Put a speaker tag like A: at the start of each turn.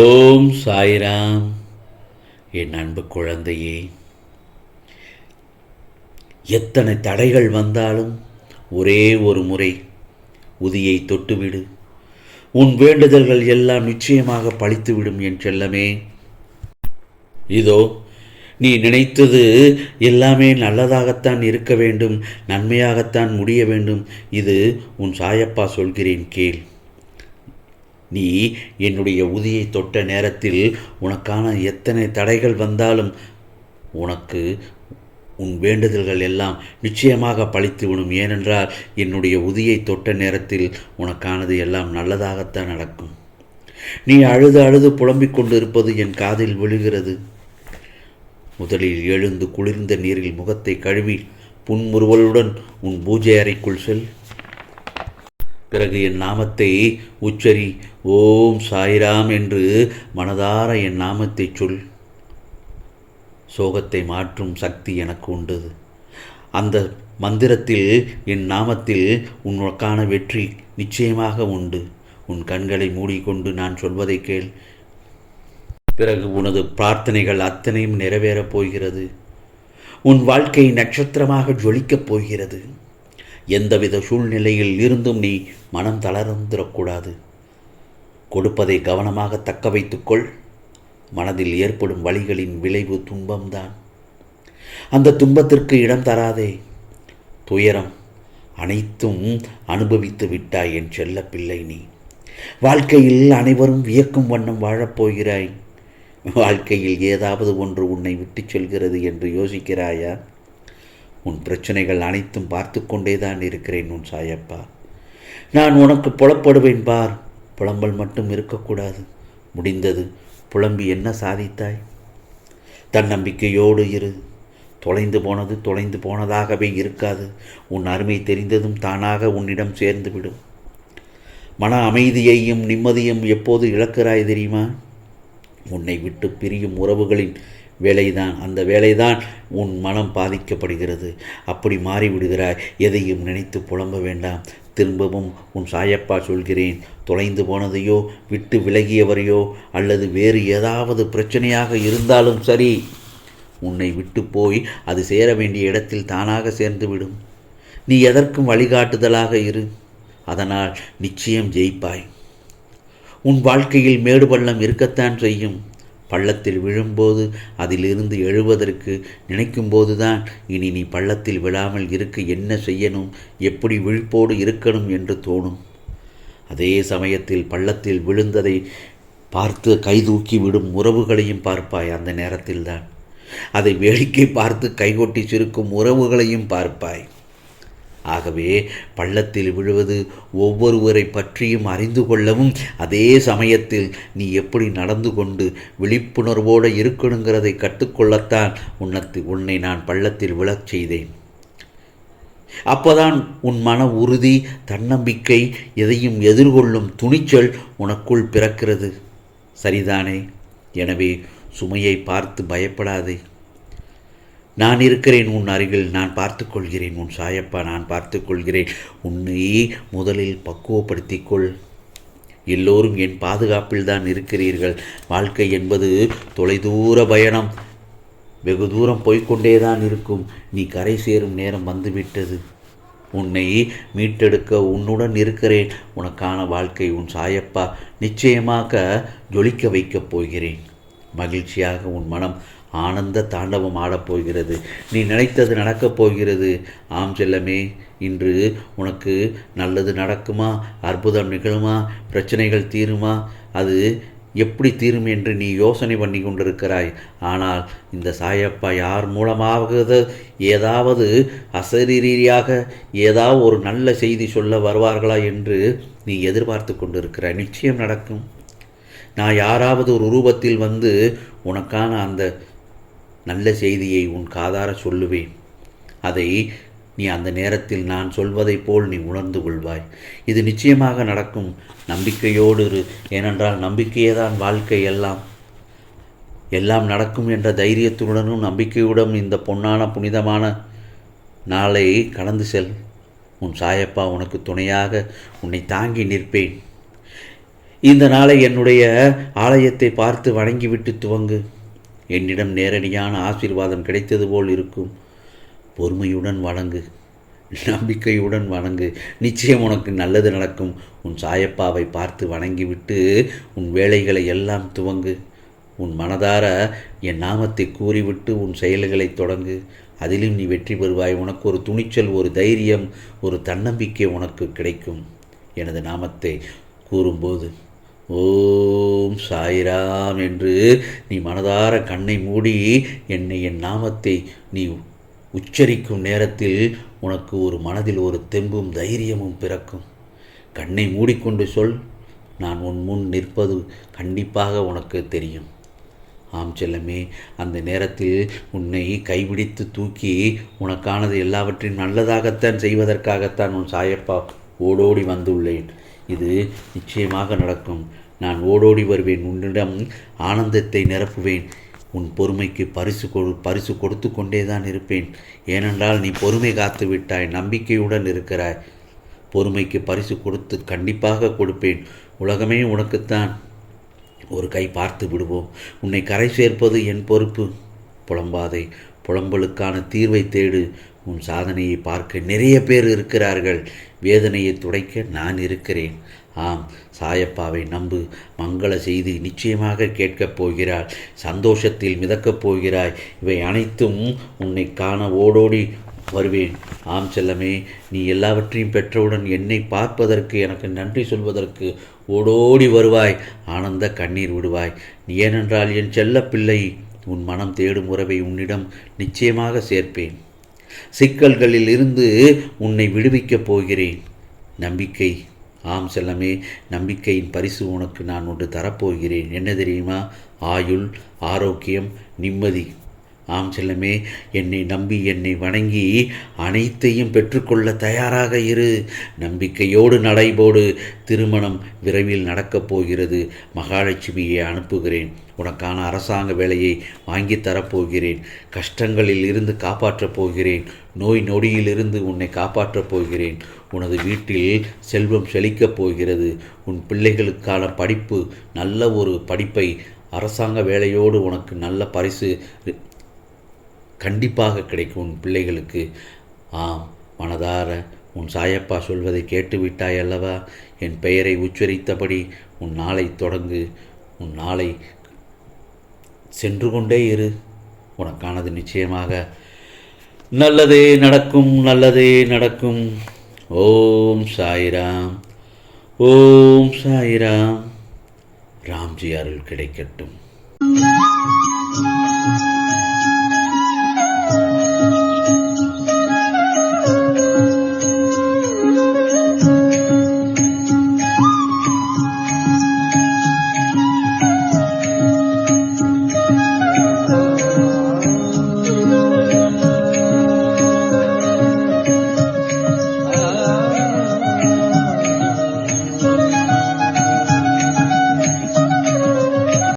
A: ஓம் சாய்ராம். என் அன்பு குழந்தையே எத்தனை தடைகள் வந்தாலும் ஒரே ஒரு முறை உதியை தொட்டுவிடு. உன் வேண்டுதல்கள் எல்லாம் நிச்சயமாக பழித்துவிடும் என் செல்லமே. இதோ நீ நினைத்தது எல்லாமே நல்லதாகத்தான் இருக்க வேண்டும் நன்மையாகத்தான் முடிய வேண்டும். இது உன் சாயப்பா சொல்கிறேன் கேள். நீ என்னுடைய உதியை தொட்ட நேரத்தில் உனக்கான எத்தனை தடைகள் வந்தாலும் உனக்கு உன் வேண்டுதல்கள் எல்லாம் நிச்சயமாக பழித்துவிடும். ஏனென்றால் என்னுடைய உதியை தொட்ட நேரத்தில் உனக்கானது எல்லாம் நல்லதாகத்தான் நடக்கும். நீ அழுது அழுது புலம்பிக் கொண்டிருப்பது என் காதில் விழுகிறது. முதலில் எழுந்து குளிர்ந்த நீரில் முகத்தை கழுவி புன்முறுவலுடன் உன் பூஜை அறைக்குள் செல். பிறகு என் நாமத்தை உச்சரி ஓம் சாய்ராம் என்று மனதார என் நாமத்தை சொல். சோகத்தை மாற்றும் சக்தி எனக்கு உண்டு. அந்த மந்திரத்தில் என் நாமத்தில் உனக்கான வெற்றி நிச்சயமாக உண்டு. உன் கண்களை மூடிக்கொண்டு நான் சொல்வதை கேள். பிறகு உனது பிரார்த்தனைகள் அத்தனையும் நிறைவேறப் போகிறது. உன் வாழ்க்கை நட்சத்திரமாக ஜொலிக்கப் போகிறது. எந்தவித சூழ்நிலையில் இருந்தும் நீ மனம் தளர்ந்திடக்கூடாது கொடுப்பதை கவனமாக தக்க வைத்துக்கொள். மனதில் ஏற்படும் வழிகளின் விளைவு துன்பம்தான். அந்த துன்பத்திற்கு இடம் தராதே. துயரம் அனைத்தும் அனுபவித்து விட்டாய் என் செல்ல பிள்ளை நீ. வாழ்க்கையில் அனைவரும் வியக்கும் வண்ணம் வாழப்போகிறாய் வாழ்க்கையில் ஏதாவது ஒன்று உன்னை விட்டுச் செல்கிறது என்று யோசிக்கிறாயா? உன் பிரச்சனைகள் அனைத்தும் பார்த்து கொண்டேதான் இருக்கிறேன் உன் சாயப்பா. நான் உனக்கு புலப்படுவேன் பார். புலம்பல் மட்டும் இருக்கக்கூடாது. முடிந்தது. புலம்பி என்ன சாதித்தாய்? தன்னம்பிக்கையோடு இரு. தொலைந்து போனது தொலைந்து போனதாகவே இருக்காது. உன் அருமை தெரிந்ததும் தானாக உன்னிடம் சேர்ந்துவிடும். மன அமைதியையும் நிம்மதியும் எப்போது இழக்கிறாய் தெரியுமா? உன்னை விட்டு பிரியும் உறவுகளின் வேலைதான். அந்த வேலைதான் உன் மனம் பாதிக்கப்படுகிறது. அப்படி மாறிவிடுகிறாய். எதையும் நினைத்து புலம்ப வேண்டாம். திரும்பவும் உன் சாயப்பா சொல்கிறேன். தொலைந்து போனதையோ விட்டு விலகியவரையோ அல்லது வேறு ஏதாவது பிரச்சனையாக இருந்தாலும் சரி உன்னை விட்டு போய் அது சேர வேண்டிய இடத்தில் தானாக சேர்ந்துவிடும் நீ எதற்கும் வழிகாட்டுதலாக இரு. அதனால் நிச்சயம் ஜெயிப்பாய். உன் வாழ்க்கையில் மேடு பள்ளம் இருக்கத்தான் செய்யும். பள்ளத்தில் விழும்போது அதிலிருந்து எழுவதற்கு நினைக்கும்போதுதான் இனி நீ பள்ளத்தில் விழாமல் இருக்க என்ன செய்யணும் எப்படி விழிப்போடு இருக்கணும் என்று தோணும். அதே சமயத்தில் பள்ளத்தில் விழுந்ததை பார்த்து கைதூக்கி விடும் உறவுகளையும் பார்ப்பாய் அந்த நேரத்தில்தான். அதை வேடிக்கை பார்த்து கைகொட்டி சிரிக்கும் உறவுகளையும் பார்ப்பாய். ஆகவே பள்ளத்தில் விழுவது ஒவ்வொருவரை பற்றியும் அறிந்து கொள்ளவும் அதே சமயத்தில் நீ எப்படி நடந்து கொண்டு விழிப்புணர்வோடு இருக்கணுங்கிறதை கற்றுக்கொள்ளத்தான் உன்னத்து உன்னை நான் பள்ளத்தில் விழச் செய்தேன். அப்போதான் உன் மன உறுதி தன்னம்பிக்கை எதையும் எதிர்கொள்ளும் துணிச்சல் உனக்குள் பிறக்கிறது. சரிதானே? எனவே சுமையை பார்த்து பயப்படாதே. நான் இருக்கிறேன் உன் அருகில் நான் பார்த்து கொள்கிறேன் உன் சாயப்பா நான் பார்த்து கொள்கிறேன் உன்னை முதலில் பக்குவப்படுத்திக்கொள். எல்லோரும் என் பாதுகாப்பில் தான் இருக்கிறீர்கள். வாழ்க்கை என்பது தொலைதூர பயணம். வெகு தூரம் போய்கொண்டே தான் இருக்கும். நீ கரை சேரும் நேரம் வந்துவிட்டது. உன்னை மீட்டெடுக்க உன்னுடன் இருக்கிறேன். உனக்கான வாழ்க்கை உன் சாயப்பா. நிச்சயமாக ஜொலிக்க வைக்கப் போகிறேன். மகிழ்ச்சியாக உன் மனம் ஆனந்த தாண்டவம் ஆடப்போகிறது நீ நினைத்தது நடக்கப் போகிறது. ஆம் செல்லமே இன்று உனக்கு நல்லது நடக்குமா? அற்புதம் நிகழுமா? பிரச்சனைகள் தீருமா? அது எப்படி தீரும் என்று நீ யோசனை பண்ணி கொண்டிருக்கிறாய். ஆனால் இந்த சாயப்பா யார் மூலமாக ஏதாவது அசரீரியாக ஏதாவது ஒரு நல்ல செய்தி சொல்ல வருவார்களா என்று நீ எதிர்பார்த்து கொண்டிருக்கிறாய். நிச்சயம் நடக்கும். நான் யாராவது ஒரு உருவத்தில் வந்து உனக்கான அந்த நல்ல செய்தியை உன் காதார சொல்லுவேன். அதை நீ அந்த நேரத்தில் நான் சொல்வதைப் போல் நீ உணர்ந்து கொள்வாய். இது நிச்சயமாக நடக்கும். நம்பிக்கையோடு இரு. ஏனென்றால் நம்பிக்கையே தான் வாழ்க்கை எல்லாம். எல்லாம் நடக்கும் என்ற தைரியத்துடனும் நம்பிக்கையுடன் இந்த பொன்னான புனிதமான நாளை கடந்து செல். உன் சாயப்பா உனக்கு துணையாக உன்னை தாங்கி நிற்பேன். இந்த நாளை என்னுடைய ஆலயத்தை பார்த்து வணங்கிவிட்டு துவங்கு. என்னிடம் நேரடியான ஆசீர்வாதம் கிடைத்தது போல் இருக்கும். பொறுமையுடன் வணங்கு. நம்பிக்கையுடன் வணங்கு. நிச்சயம் உனக்கு நல்லது நடக்கும். உன் சாயப்பாவை பார்த்து வணங்கிவிட்டு உன் வேலைகளை எல்லாம் துவங்கு. உன் மனதார என் நாமத்தை கூறிவிட்டு உன் செயல்களை தொடங்கு. அதிலும் நீ வெற்றி பெறுவாய். உனக்கு ஒரு துணிச்சல் ஒரு தைரியம் ஒரு தன்னம்பிக்கை உனக்கு கிடைக்கும். எனது நாமத்தை கூறும்போது ஓம் சாய்ராம் என்று நீ மனதார கண்ணை மூடி என்னை என் நாமத்தை நீ உச்சரிக்கும் நேரத்தில் உனக்கு ஒரு மனதில் ஒரு தெம்பும் தைரியமும் பிறக்கும். கண்ணை மூடிக்கொண்டு சொல் நான் உன் முன் நிற்பது கண்டிப்பாக உனக்கு தெரியும். ஆம் செல்லமே அந்த நேரத்தில் உன்னை கைபிடித்து தூக்கி உனக்கானது எல்லாவற்றையும் நல்லதாகத்தான் செய்வதற்காகத்தான் உன் சாயப்பா ஓடோடி வந்துள்ளேன். இது நிச்சயமாக நடக்கும். நான் ஓடோடி வருவேன். உன்னிடம் ஆனந்தத்தை நிரப்புவேன். உன் பொறுமைக்கு பரிசு கொடு பரிசு கொடுத்து கொண்டே தான் இருப்பேன். ஏனென்றால் நீ பொறுமை காத்து விட்டாய். நம்பிக்கையுடன் இருக்கிறாய். பொறுமைக்கு பரிசு கொடுத்து கண்டிப்பாக கொடுப்பேன். உலகமே உனக்குத்தான். ஒரு கை பார்த்து விடுவோம். உன்னை கரை சேர்ப்பது என் பொறுப்பு. புலம்பாதை புலம்பலுக்கான தீர்வை தேடு. உன் சாதனையை பார்க்க நிறைய பேர் இருக்கிறார்கள். வேதனையை துடைக்க நான் இருக்கிறேன். ஆம் சாயப்பாவை நம்பு. மங்கள செய்தி நிச்சயமாக கேட்கப் போகிறாள். சந்தோஷத்தில் மிதக்கப் போகிறாய். இவை அனைத்தும் உன்னை காண ஓடோடி வருவேன். ஆம் செல்லமே நீ எல்லாவற்றையும் பெற்றவுடன் என்னை பார்ப்பதற்கு எனக்கு நன்றி சொல்வதற்கு ஓடோடி வருவாய். ஆனந்த கண்ணீர் விடுவாய். ஏனென்றால் என் செல்ல பிள்ளை உன் மனம் தேடும் உறவை உன்னிடம் நிச்சயமாக சேர்ப்பேன். சிக்கல்களில் இருந்து உன்னை விடுவிக்கப் போகிறேன். நம்பிக்கை ஆம் செல்லமே நம்பிக்கையின் பரிசு உனக்கு நான் ஒன்று தரப்போகிறேன். என்ன தெரியுமா? ஆயுள் ஆரோக்கியம் நிம்மதி. ஆம் செல்லமே என்னை நம்பி என்னை வணங்கி அனைத்தையும் பெற்றுக்கொள்ள தயாராக இரு. நம்பிக்கையோடு நடைபோடு திருமணம் விரைவில் நடக்கப் போகிறது. மகாலட்சுமியை அனுப்புகிறேன். உனக்கான அரசாங்க வேலையை வாங்கி தரப்போகிறேன் கஷ்டங்களில் இருந்து காப்பாற்றப் போகிறேன். நோய் நொடியிலிருந்து உன்னை காப்பாற்றப் போகிறேன். உனது வீட்டில் செல்வம் செழிக்கப் போகிறது. உன் பிள்ளைகளுக்கான படிப்பு நல்ல ஒரு படிப்பை அரசாங்க வேலையோடு உனக்கு நல்ல பரிசு கண்டிப்பாக கிடைக்கும். உன் பிள்ளைகளுக்கு ஆம் மனதார உன் சாயப்பா சொல்வதை கேட்டுவிட்டாய் அல்லவா? என் பெயரை உச்சரித்தபடி உன் நாளை தொடங்கு. உன் நாளை சென்று கொண்டே இரு. உனக்கானது நிச்சயமாக. நல்லதே நடக்கும் நல்லதே நடக்கும். ஓம் சாய்ராம் ஓம் சாய்ராம். ராம்ஜி அருள் கிடைக்கட்டும்.